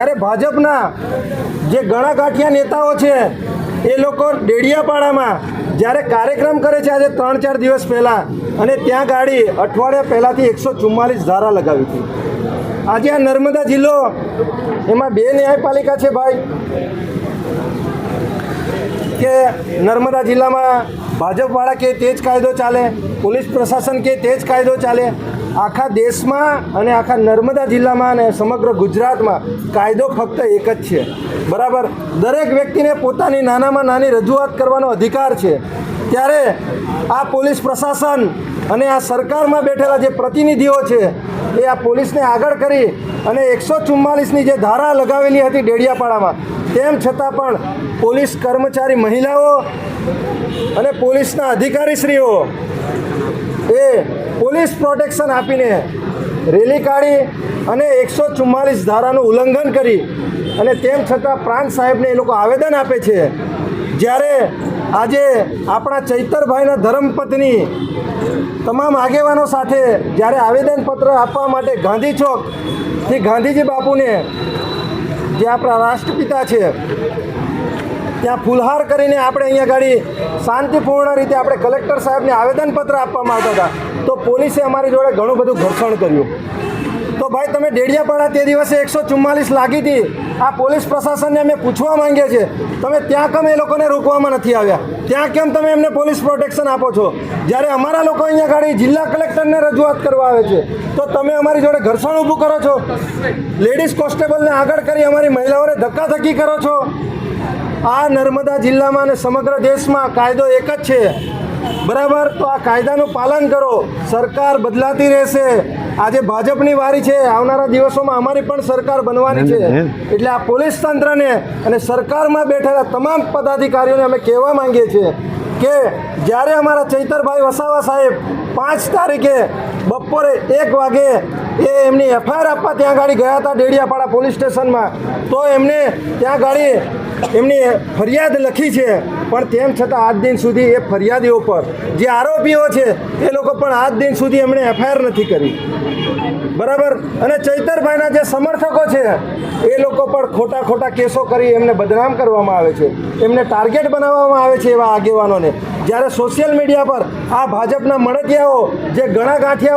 ત્યારે ભાજપના જે ઘણા ગાંઠિયા નેતાઓ છે, એ લોકો ડેડિયાપાડામાં જ્યારે કાર્યક્રમ કરે છે, આજે ત્રણ ચાર દિવસ પહેલાં, અને ત્યાં ગાડી અઠવાડિયા પહેલાંથી એકસો ચુમ્માલીસ ધારા લગાવી હતી. આજે આ નર્મદા જિલ્લો, એમાં બે ન્યાયપાલિકા છે ભાઈ, કે નર્મદા જિલ્લામાં ભાજપવાળા કે તે જ કાયદો ચાલે, પોલીસ પ્રશાસન કે તે જ કાયદો ચાલે આખા દેશમાં અને આખા નર્મદા જિલ્લામાં અને સમગ્ર ગુજરાતમાં કાયદો ફક્ત એક જ છે. બરાબર? દરેક વ્યક્તિને પોતાની નાનામાં નાની રજૂઆત કરવાનો અધિકાર છે. ત્યારે આ પોલીસ પ્રશાસન અને આ સરકારમાં બેઠેલા જે પ્રતિનિધિઓ છે, એ આ પોલીસને આગળ કરી અને એકસો ચુમ્માલીસની જે ધારા લગાવેલી હતી ડેડિયાપાડામાં, તેમ છતાં પણ પોલીસ કર્મચારી મહિલાઓ અને પોલીસના અધિકારીશ્રીઓ એ પોલીસ પ્રોટેક્શન આપીને રેલી કાઢી અને એકસો ચુમ્માલીસ ધારાનું ઉલ્લંઘન કરી અને તેમ છતાં પ્રાંત સાહેબને એ લોકો આવેદન આપે છે. જ્યારે આજે આપણા ચૈતરભાઈના ધર્મપત્ની તમામ આગેવાનો સાથે જ્યારે આવેદનપત્ર આપવા માટે ગાંધી ચોકથી ગાંધીજી બાપુને, જે આપણા રાષ્ટ્રપિતા છે ત્યાં ફુલહાર કરીને આપણે અહીંયા ગાડી શાંતિપૂર્ણ રીતે આપણે કલેક્ટર સાહેબને આવેદનપત્ર આપવામાં આવતા હતા. તો પોલીસે અમારી જોડે ઘણું બધું ઘર્ષણ કર્યું. તો ભાઈ, તમે ડેડિયાપાડા તે દિવસે એકસો ચુમ્માલીસ લાગી હતી. આ પોલીસ પ્રશાસનને અમે પૂછવા માંગીએ છીએ. તમે ત્યાં કેમ એ લોકોને રોકવામાં નથી આવ્યા? ત્યાં કેમ તમે એમને પોલીસ પ્રોટેક્શન આપો છો? જ્યારે અમારા લોકો અહીંયા ગાડી જિલ્લા કલેક્ટરને રજૂઆત કરવા આવે છે, તો તમે અમારી જોડે ઘર્ષણ ઊભું કરો છો? લેડીઝ કોન્સ્ટેબલને આગળ કરી અમારી મહિલાઓને ધક્કાધક્કી કરો છો? આ નર્મદા જિલ્લામાં અને સમગ્ર દેશમાં કાયદો એક જ છે. બરાબર? તો આ કાયદાનું પાલન કરો. સરકાર બદલાતી રહેશે. આજે ભાજપની વારી છે. આવનારા દિવસોમાં અમારી પણ સરકાર બનવાની છે. એટલે આ પોલીસ તંત્રને અને સરકારમાં બેઠેલા તમામ પદાધિકારીઓને અમે કહેવા માંગીએ છીએ કે જ્યારે અમારા ચૈતરભાઈ વસાવા સાહેબ પાંચ તારીખે બપોરે એક વાગે એ એમની એફઆઈઆર આપવા ત્યાં ગાડી ગયા હતા ડેડિયાપાડા પોલીસ સ્ટેશનમાં. તો એમને ત્યાં ગાડી એમની ફરિયાદ લખી છે. પણ તેમ છતાં આજ દિન સુધી એ ફરિયાદીઓ પર જે આરોપીઓ છે, એ લોકો પણ આજ દિન સુધી એમણે એફઆઈઆર નથી કરી. બરાબર? અને ચૈતરભાઈના જે સમર્થકો છે, એ લોકો પણ ખોટા ખોટા કેસો કરી એમને બદનામ કરવામાં આવે છે. એમને ટાર્ગેટ બનાવવામાં આવે છે એવા આગેવાનોને. જ્યારે સોશિયલ મીડિયા પર આ ભાજપના મળતિયાઓ જે ઘણા ગાંઠિયા